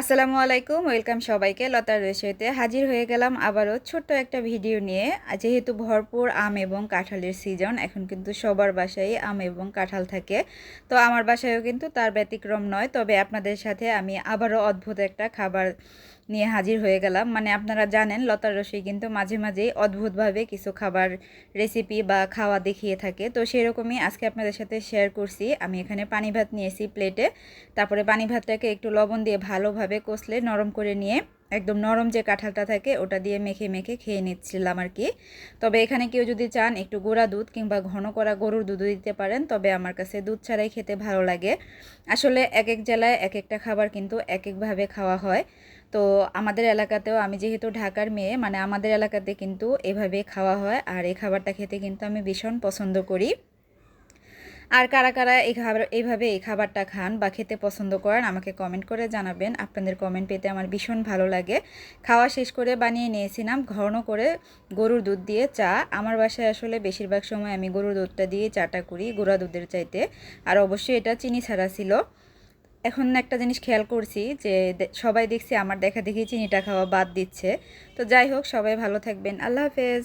আসসালামু আলাইকুম, ওয়েলকাম সবাইকে। লতার রেসিপিতে হাজির হয়ে গেলাম আবারও ছোট্ট একটা ভিডিও নিয়ে। যেহেতু ভরপুর আম এবং কাঁঠালের সিজন এখন কিন্তু সবার বাসায় আম এবং কাঁঠাল থাকে। তো আমার বাসায়ও কিন্তু তার ব্যতিক্রম নয়, তবে আপনাদের সাথে আমি আবারও অদ্ভুত একটা খাবার নিয়ে হাজির হয়ে গেলাম। মানে আপনারা জানেন, লতার রসই কিন্তু মাঝে মাঝেই অদ্ভুতভাবে কিছু খাবার রেসিপি বা খাওয়া দেখিয়ে থাকে। তো সেরকমই আজকে আপনাদের সাথে শেয়ার করছি। আমি এখানে পানি ভাত নিয়েছি প্লেটে তারপরে পানি ভাতটাকে একটু লবণ দিয়ে ভালোভাবে কষলে নরম করে নিয়ে একদম নরম যে কাঁঠালটা থাকে, ওটা দিয়ে মেখে মেখে খেয়ে নিচ্ছিলাম আর কি। তবে এখানে কেউ যদি চান একটু গোড়া দুধ কিংবা ঘন করা গরুর দুধও দিতে পারেন, তবে আমার কাছে দুধ ছাড়াই খেতে ভালো লাগে। আসলে এক এক জেলায় এক একটা খাবার কিন্তু এক একভাবে খাওয়া হয়। তো আমাদের এলাকাতেও আমি যেহেতু ঢাকার মেয়ে মানে আমাদের এলাকাতে কিন্তু এভাবে খাওয়া হয় আর এই খাবারটা খেতে কিন্তু আমি ভীষণ পছন্দ করি। আর কারা কারা এই খাবার, এইভাবে এই খাবারটা খান বা খেতে পছন্দ করেন আমাকে কমেন্ট করে জানাবেন। আপনাদের কমেন্ট পেতে আমার ভীষণ ভালো লাগে। খাওয়া শেষ করে বানিয়ে নিয়েছিলাম, ঘন করে গরুর দুধ দিয়ে চা। আমার বাসায় আসলে বেশিরভাগ সময় আমি গরুর দুধটা দিয়ে চাটা করি, গুঁড়া দুধের চাইতে। আর অবশ্যই এটা চিনি ছাড়া ছিল। এখন একটা জিনিস খেয়াল করছি যে সবাই দেখছি, আমার দেখা দেখি চিনিটা খাওয়া বাদ দিচ্ছে। তো যাই হোক, সবাই ভালো থাকবেন। আল্লাহ হাফেজ।